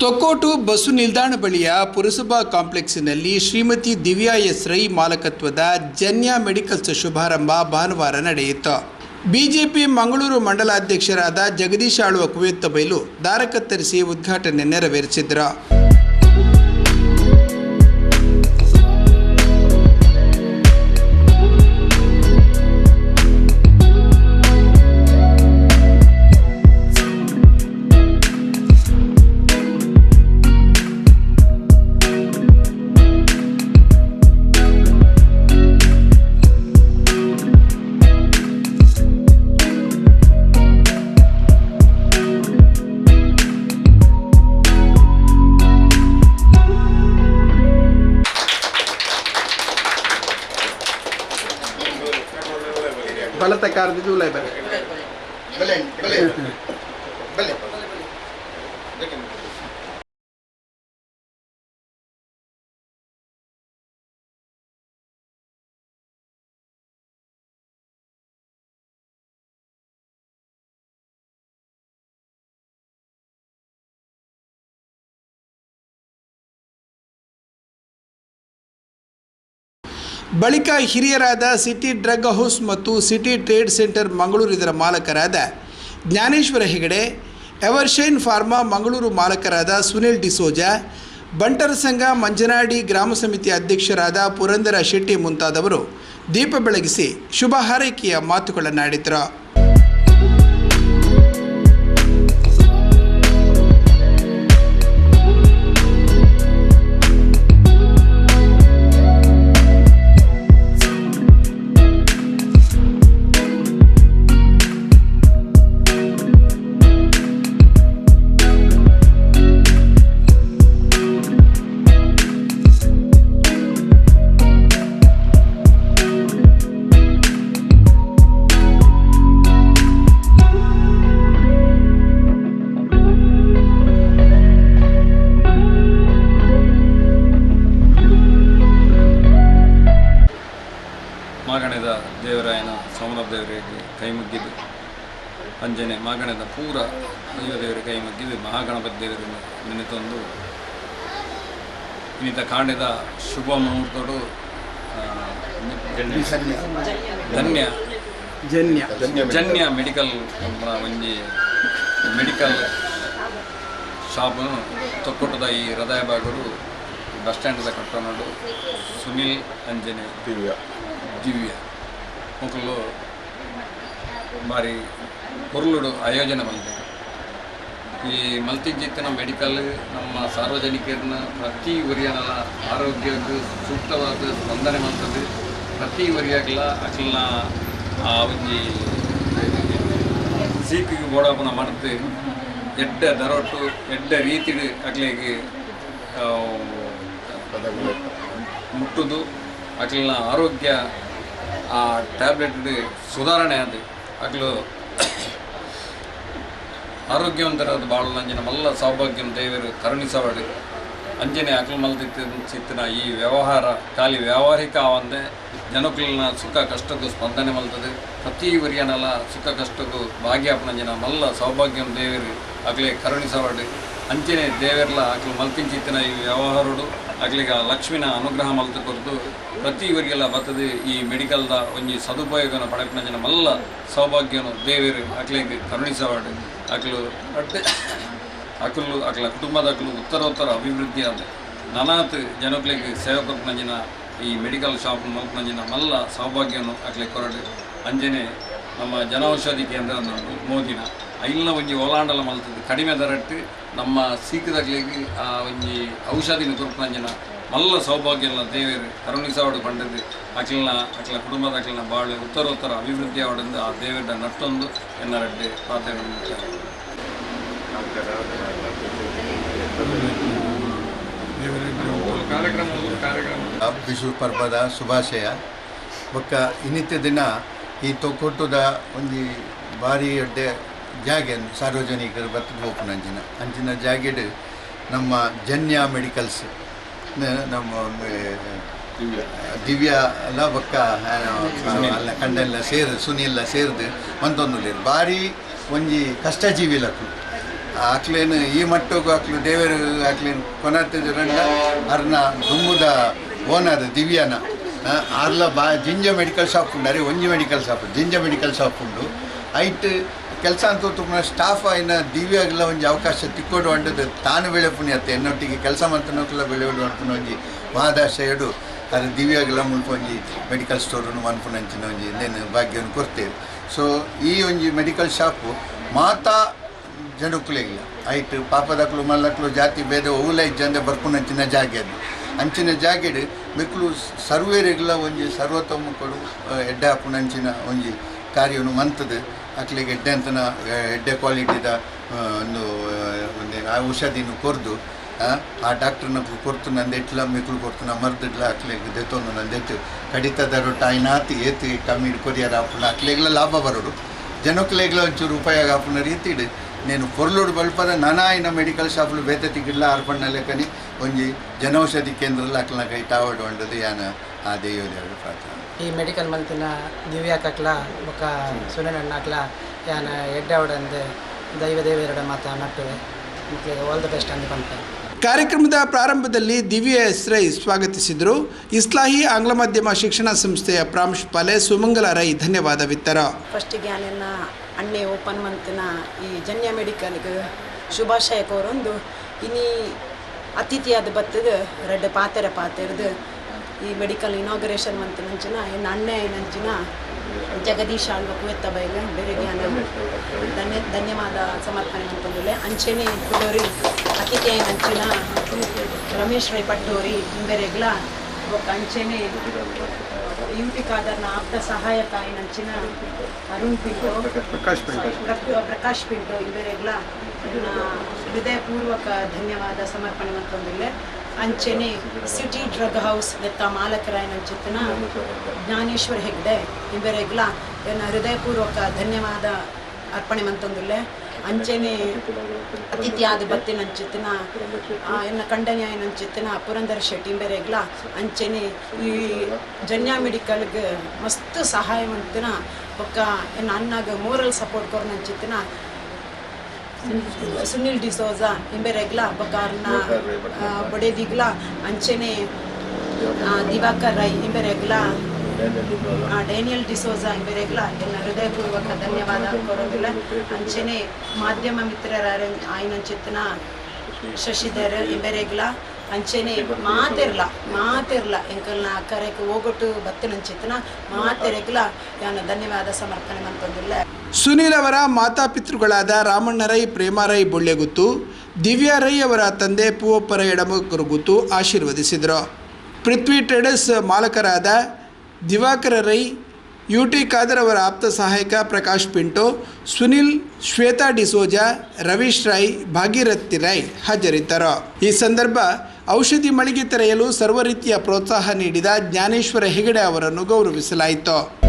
Thokkottu bus ನಿಲ್ದಾಣ ಬಳಿಯ ಪುರಸಭಾ ಕಾಂಪ್ಲೆಕ್ಸಿನಲ್ಲಿ ಶ್ರೀಮತಿ ದಿವ್ಯಾ ಎಸ್ ರೈ ಮಾಲಕತ್ವದ ಜನ್ಯ ಮೆಡಿಕಲ್ಸ್ ಶುಭಾರಂಭ ಭಾನುವಾರ ನಡೆಯಿತು. ಬಿಜೆಪಿ ಮಂಗಳೂರು ಮಂಡಲಾಧ್ಯಕ್ಷರಾದ ಜಗದೀಶ್ ಆಳುವ ಕುವೆತ್ತ ಬೈಲು ಉದ್ಘಾಟನೆ ನೆರವೇರಿಸಿದರು. ಬಲತ ಕಾರ್ದಿದ್ದು ಲೈಬ್ರರಿ ಬಲೆ ಬಲೆ ಬಲೆ ಬಳಿಕ ಹಿರಿಯರಾದ ಸಿಟಿ ಡ್ರಗ್ ಹೌಸ್ ಮತ್ತು ಸಿಟಿ ಟ್ರೇಡ್ ಸೆಂಟರ್ ಮಂಗಳೂರು ಇದರ ಮಾಲಕರಾದ ಜ್ಞಾನೇಶ್ವರ ಹೆಗಡೆ ಎವರ್ಶೈನ್ ಫಾರ್ಮಾ ಮಂಗಳೂರು ಮಾಲಕರಾದ ಸುನಿಲ್ ಡಿಸೋಜಾ, ಬಂಟರ ಸಂಘ ಮಂಜನಾಡಿ ಗ್ರಾಮ ಸಮಿತಿ ಅಧ್ಯಕ್ಷರಾದ ಪುರಂದರ ಶೆಟ್ಟಿ ಮುಂತಾದವರು ದೀಪ ಬೆಳಗಿಸಿ ಶುಭ ಹಾರೈಕೆಯ ಮಾತುಗಳನ್ನಾಡಿದರು. ಕೈ ಮುಗ್ಗಿದ್ದು ಅಂಜನೆ ಮಾಗಣದ ಪೂರ ದೇವರ ಕೈ ಮುಗ್ಗಿದ್ದು ಮಹಾಗಣಪತಿ ದೇವರನ್ನು ನೆನೆತಂದು ಇನ್ನಿತ ಕಾಂಡದ ಶುಭ ಮುಹೂರ್ತಗಳು ಧನ್ಯ ಜನ್ಯ. ಧನ್ಯ. ಜನ್ಯ. ಮೆಡಿಕಲ್ ಎಂಬ ಒಂಜಿ ಮೆಡಿಕಲ್ ಶಾಪ್ ತೊಕ್ಕೊಟ್ಟದ ಈ ಹೃದಯ ಭಾಗರು ಬಸ್ ಸ್ಟ್ಯಾಂಡದ ಕಟ್ಟನೋಡು ಸುನಿಲ್ ಅಂಜನೆ. ದಿವ್ಯ. ದಿವ್ಯ. ಮಕ್ಕಳು ಬಾರಿ ಪೊರ್ಲುಡು ಆಯೋಜನೆ ಮಾಡಿದೆ. ಈ ಮಲ್ತಿಜಿತ್ತಿನ ಮೆಡಿಕಲ್ ನಮ್ಮ ಸಾರ್ವಜನಿಕರನ್ನ ಪ್ರತಿ ಒರಿಯನ ಆರೋಗ್ಯಕ್ಕೆ ಸೂಕ್ತವಾದ ಸ್ಪಂದನೆ ಮಾಡ್ತದೆ. ಪ್ರತಿ ಒರಿಯಾಗಲ ಅಕ್ಲನ ಆ ಒಂಜಿ ಸೀಕಿಗೆ ಬೋಡಾಪನ ಮಾಡ್ತು ಎಡ್ಡ ದರೊಟ್ಟು ಎಡ್ಡ ರೀತಿ ಅಕ್ಲಿಗೆ ಮುಟ್ಟುದು. ಅಕ್ಲಿನ ಆರೋಗ್ಯ, ಆ ಟ್ಯಾಬ್ಲೆಟ್ ಸುಧಾರಣೆ ಅದು ಅಕ್ಲು ಆರೋಗ್ಯವಂತರಾದ ಬಾಳು ನಂಜಿನ ಮಲ್ಲ ಸೌಭಾಗ್ಯಂ ದೇವರು ಕರುಣಿಸವಾಡು ಅಂಜನೆ ಅಕಲು ಮಲ್ದಿತ್ತು ಚಿತ್ತಿನ ಈ ವ್ಯವಹಾರ ಖಾಲಿ ವ್ಯಾವಹಾರಿಕ ಒಂದೇ ಜನಕುಲಿನ ಸುಖ ಕಷ್ಟಕ್ಕೂ ಸ್ಪಂದನೆ ಮಲ್ತದೆ ಪ್ರತಿ ವರಿಯನೆಲ್ಲ ಸುಖ ಕಷ್ಟಕ್ಕೂ ಭಾಗ್ಯಾಪನಂಜನ ಮಲ್ಲ ಸೌಭಾಗ್ಯಂ ದೇವರು ಆಗಲೇ ಕರುಣಿಸವಾಡು ಅಂಚನೆ ದೇವೆರ್ಲ ಅಕ್ಲು ಮಲ್ತಿಂಚಿತ್ತಿನ ಈ ವ್ಯವಹಾರಡು ಅಕ್ಲಿಗ ಲಕ್ಷ್ಮಿನ ಅನುಗ್ರಹ ಮಲ್ತು ಕೊರ್ದು ಪ್ರತಿ ಇವರಿಗೆಲ್ಲ ಬರ್ತದೆ ಈ ಮೆಡಿಕಲ್ದ ಒಂಜಿ ಸದುಪಯೋಗನ ಪಡೆಪನಂಜನ ಮಲ್ಲ ಸೌಭಾಗ್ಯನು ದೇವರು ಅಕ್ಲಿಗೆ ಕರುಣಿಸವಾಡು ಅಕ್ಲು ಅಟ್ಟೆ ಅಕಲು ಅಕ್ಲ ಕುಟುಂಬದ ಅಕ್ಲು ಉತ್ತರೋತ್ತರ ಅಭಿವೃದ್ಧಿ ಆದ ನನಾತ್ ಜನಕ್ಲಿಗೆ ಸೇವೆ ಕೊರ್ಪನಂಜಿನ ಈ ಮೆಡಿಕಲ್ ಶಾಪ್ ಮಲ್ಪನಂಜಿನ ಮಲ್ಲ ಸೌಭಾಗ್ಯನು ಅಕ್ಲೆ ಕೊರಡು. ಅಂಜನೆ ನಮ್ಮ ಜನೌಷಧಿ ಕೇಂದ್ರ ಮೋದಿನ ಐಲ್ನ ಒಂಜಿ ಒಲಾಂಡಲ ಮಲ್ತದ್ದು ಕಡಿಮೆ ದರಟ್ಟು ನಮ್ಮ ಸೀಕದಾಗ್ಲಿಗೆ ಆ ಒಂಜಿ ಔಷಧಿನ ಕೊರ್ಪನಂಜಿನ ಮಲ್ಲ ಸೌಭಾಗ್ಯನ ದೇವರು ಕರುಣಿಸಾವಡು ಪಂಡದ್ದು. ಅಕ್ಲಿನ ಅಕ್ಲ ಕುಟುಂಬದ ಅಕ್ಲಿನ ಉತ್ತರ ಉತ್ತರೋತ್ತರ ಅಭಿವೃದ್ಧಿ ಆವಡಂದು ಆ ದೇವರ ನಟ್ಟೊಂದು ಎನ್ನರಡ್ಡೆ ಪ್ರಾರ್ಥನೆ ವಿಶು ಪರ್ವದ ಶುಭಾಶಯ. ಬೊಕ್ಕ ಇನ್ನಿತ್ಯ ದಿನ ಈ ತೊಕ್ಕೊಟ್ಟುದ ಒಂಜಿ ಬಾರಿ ಎಡ್ಡೆ ಜಾಗೆ ಸಾರ್ವಜನಿಕರು ಅಂಜಿನ. ಅಂಚಿನ ಜಾಗೆಡ್ ನಮ್ಮ ಜನ್ಯ ಮೆಡಿಕಲ್ಸ್. ನಮ್ಮ ದಿವ್ಯ. ಎಲ್ಲ ಬಕ್ಕ ಕಂಡೆಲ್ಲ ಸೇರ್ ಸುನಿಲ್ಲ ಸೇರ್ದು ಒಂದೊಂದು ಬಾರಿ ಒಂಜಿ ಕಷ್ಟಜೀವಿಲಕು ಆಕ್ಲೇನು ಈ ಮಟ್ಟಗೂ ಆಕ್ಲು ದೇವರು ಆಕ್ಲೇನು ರಂಡ ಅರ್ನ ದುಮ್ಮುದ ಓನರ್ ದಿವ್ಯಾನ. ಅರ್ಲ ಬಾ ಜಿಂಜ ಮೆಡಿಕಲ್ ಶಾಪ್ ಉಂಡು. ಅರೆ ಒಂಜಿ ಮೆಡಿಕಲ್ ಶಾಪ್. ಜಿಂಜ ಮೆಡಿಕಲ್ ಶಾಪ್ ಉಂಡು. ಐಟ್ ಕೆಲಸ ಅಂತ ತುಂಬ ಸ್ಟಾಫ್ ಐನ ದಿವ್ಯಾಗ್ಲ ಒಂಜಿ ಅವಕಾಶ ತಿಕ್ಕೋಡು ಅಂಡದು ತಾನು ಬೆಳೆ ಪುಣ್ಯತ್ತೆ ಎನ್ನೊಟ್ಟಿಗೆ ಕೆಲಸ ಮಾಡ್ತಾನೋಕ್ಲ ಬೆಳೆ ಮಾಡ್ಪುನ ಒಂಜಿ ಮಹಾದಾಶಯಡು ಅದು ದಿವ್ಯಾಗ್ಲ ಮುಲ್ಪ ಒಂಜಿ ಮೆಡಿಕಲ್ ಸ್ಟೋರನ್ನು ಮನ್ಪುನಂಚಿನ ಒಂಜಿ ನೇನು ಭಾಗ್ಯವನ್ನು ಕೊಡ್ತೇವೆ. ಸೊ ಈ ಒಂಜಿ ಮೆಡಿಕಲ್ ಶಾಪು ಮಾತಾ ಜನಕ್ಕುಲೆಗಿಲ್ಲ ಐಟ್ ಪಾಪದಕ್ಕಲು ಮಲ್ಲಕ್ಕಲು ಜಾತಿ, ಭೇದ ಓಲೈ ಜನ ಬರ್ಪುನಂಚಿನ ಜಾಗೆ ಅದು. ಅಂಚಿನ ಜಾಗೆಡ್ ಮಿಕ್ಲು ಸರ್ವೇರೆಗ್ಲ ಒಂಜಿ ಸರ್ವತೋಮುಖಡು ಎಡ್ಡೆ ಹಾಪುನಂಚಿನ ಒಂಜಿ ಕಾರ್ಯವನ್ನು ಮಂತದೆ ಅಕ್ಲಿಗೆ ಎಡ್ಡೆ ಅಂತನ ಎಡ್ಡೆ ಕ್ವಾಲಿಟಿದ ಒಂದು ಆ, ಒಂದು ಆ ಔಷಧಿನ ಕೊರ್ದು ಆ, ಡಾಕ್ಟರ್ನ ಕೊರ್ತು ಎಟ್ಲ ಮೆಕ್ಳು ಕೊರ್ತು ನಾ ಮರ್ದಿಡ್ಲ ಅಕ್ಲೆಗ್ ದೆತ್ತೊಂದು ನಂದೆಟ್ಟು ಕಡಿತದ ರೊಟ್ಟ ಆಯ್ನಾತಿ ಏತಿ ಕಮ್ಮಿ ಕೊರಿಯರ್ ಹಾಪುನ ಅಕ್ಲೆಗ್ಲ ಲಾಭ ಬರೋಡು ಜನಕ್ಲೆಗ್ಲ ಒಂಚೂರು ಉಪಯೋಗ ಆಪುನ ರೀತಿಡ್ నేను పొర్లుడు బల్పద నానాయన మెడికల్ షాపులు ಬೇತೆ ಗಿಡ್ಲ ಅರ್ಪಣ್ಣ ಲೆಕ್ಕನಿ ಒಂಜಿ ಜನೌಷಧಿ ಕೇಂದ್ರದಲ್ಲಿ ಅಕ್ಲನ ಕೈ ಟಾವಡ್ ఉండదు ಯಾನ ಆ ದೇವದೇವರು ಪ್ರಾರ್ಥನೆ ಈ ಮೆಡಿಕಲ್ ಮಂತಿನ ದಿವ್ಯಾಕಕ್ಲ ಬೊಕ್ಕ ಸುನನಣ್ಣಕ್ಲ ಯಾನ ಎಡ್ಡವಡಂದು ದೈವ ದೇವರಡ ಮಾತ ನಟ್ಟು ಮಕ್ಳಿಗೆ ಆಲ್ ದ ಬೆಸ್ಟ್ ಅಂತ ಬಂತೆ ಕಾರ್ಯಕ್ರಮದ ಪ್ರಾರಂಭದಲ್ಲಿ ದಿವ್ಯ ಎಸ್ ರೈ ಸ್ವಾಗತಿಸಿದರು ಇಸ್ಲಾಹಿ ಆಂಗ್ಲ ಮಾಧ್ಯಮ ಶಿಕ್ಷಣ ಸಂಸ್ಥೆಯ ಪ್ರಾಂಶುಪಾಲೆ ಸುಮಂಗಲ ರೈ ಧನ್ಯವಾದವಿತ್ತರು ಫಸ್ಟಿಗೆ ನನ್ನ ಅಣ್ಣೆ ಓಪನ್ ಮಂತ್ನ ಈ ಜನ್ಯ ಮೆಡಿಕಲ್ಗೆ ಶುಭಾಶಯ ಕೋರೊಂದು ಇನ್ನೀ ಅತಿಥಿಯಾದ ಬತ್ತದ ರಡ್ಡ ಪಾತ್ರ ಪಾತೆರದು ಈ ಮೆಡಿಕಲ್ ಇನಾಗ್ರೇಷನ್ ಮಂತ್ ನಂಚಿನ, ಇನ್ನು ಅಣ್ಣೆ ನಂಚಿನ ಜಗದೀಶ ಅಲ್ವ ಕುವೆತ್ತ ಬೈಗೆ ಬೆಳಿಗ್ಗೆ ಧನ್ಯ, ಧನ್ಯವಾದ ಸಮರ್ಪಣೆ ಅಂತಂದಿಲ್ಲ ಅಂಚೆನೆ ಕುಡೋರಿ ಅತಿಥಿ ನಂಚಿನ ರಮೇಶ್ ರೈ ಪಟ್ಟೋರಿ ಬೇರೆಗ್ಲ ಒಬ್ಬ ಅಂಚೆನೆ ಯುಟಿ ಖಾದರ್ನ ಆಪ್ತ ಸಹಾಯಕ ನಂಚಿನ ಅರುಣ್ ಪಿಂಟು. ಪ್ರಕಾಶ್ ಪಿಂಟು. ಇವರೆಲ್ಲ ಹೃದಯಪೂರ್ವಕ ಧನ್ಯವಾದ ಸಮರ್ಪಣೆ ಮಾಡ್ಕೊಂಡಿಲ್ಲ ಅಂಚೆನೆ ಸಿಟಿ ಡ್ರಗ್ ಹೌಸ್ ದತ್ತ ಮಾಲಕರಾಯನಂಚಿತನ ಜ್ಞಾನೇಶ್ವರ್ ಹೆಗ್ಡೆ ಇವರೆಲ್ಲ ಹೃದಯಪೂರ್ವಕ ಧನ್ಯವಾದ ಅರ್ಪಣೆ ಮಂತೊಂದಿಲ್ಲ ಅಂಚೆನೆ ಅತಿಥಿಯಾದ ಬತ್ತಿನ ಚಿತ್ತನ ಎನ್ನ ಕಂಡನ್ಯಾಯ ನನ್ನ ಚಿತ್ತನ ಪುರಂದರ್ ಶೆಟ್ಟಿ ಬೇರೆಗ್ಲ ಅಂಚೆನೆ ಈ ಜನ್ಯ ಮೆಡಿಕಲ್ಗೆ ಮಸ್ತ್ ಸಹಾಯ ಮಾಡ್ತಿನ ಪಕ್ಕ ಎನ್ನ ಅನ್ನಾಗ ಮೋರಲ್ ಸಪೋರ್ಟ್ ಕೊರ ನನ್ನ ಚಿತ್ತನ ಸುನಿಲ್ ಡಿಸೋಜ ಇಂಬೆರೆಗ್ಲ ಬೊಕ್ಕ ಬಡೇದಿಗ್ಲ ಅಂಚೆನೆ ದಿವಾಕರ್ ರೈ ಇಂಬೆರೆಗ್ಲ ಡೇನಿಯಲ್ ಡಿಸೋಜ ಇವರೆಲ್ಲ ಎಲ್ಲ ಹೃದಯಪೂರ್ವಕ ಧನ್ಯವಾದ ಕೊರೋದಿಲ್ಲ. ಅಂಚೆನೆ ಮಾಧ್ಯಮ ಮಿತ್ರರ ಆಯ್ನ ಚಿತ್ತನ ಶಶಿಧರ್ ಇವರೆಗ್ಲ ಅಂಚೆನೆ ಮಾತಿರ್ಲ ಮಾತಿರ್ಲ ಎಂಕಲ್ನ ಕರೆಗೆ ಹೋಗೊಟ್ಟು ಬತ್ತಿನ ಚಿತ್ತನ ಮಾತೆರೆಗ್ಲ ನಾನು ಧನ್ಯವಾದ ಸಮರ್ಪಣೆ ಮಂತೊಂದಿಲ್ಲ ಸುನೀಲ್ ಅವರ ಮಾತಾಪಿತೃಗಳಾದ ರಾಮಣ್ಣರೈ, ಪ್ರೇಮಾರೈ ಬೊಳ್ಳೆಗುತ್ತು, ದಿವ್ಯಾ ರೈ ಅವರ ತಂದೆ ಪೂವಪ್ಪರ ಎಡಮಗುರುಗುತ್ತು ಆಶೀರ್ವದಿಸಿದರು. ಪೃಥ್ವಿ ಟ್ರೇಡರ್ಸ್ ಮಾಲಕರಾದ ದಿವಾಕರ ರೈ ಯು ಟಿ ಖಾದರ್ ಅವರ ಆಪ್ತ ಸಹಾಯಕ ಪ್ರಕಾಶ್ ಪಿಂಟೋ, ಸುನಿಲ್, ಶ್ವೇತಾ ಡಿಸೋಜಾ ರವೀಶ್ ರೈ, ಭಾಗೀರಥಿ ರೈ ಹಾಜರಿದ್ದರು. ಈ ಸಂದರ್ಭ ಔಷಧಿ ಮಳಿಗೆ ತೆರೆಯಲು ಸರ್ವ ರೀತಿಯ ಪ್ರೋತ್ಸಾಹ ನೀಡಿದ ಜ್ಞಾನೇಶ್ವರ ಹೆಗಡೆ ಅವರನ್ನು ಗೌರವಿಸಲಾಯಿತು.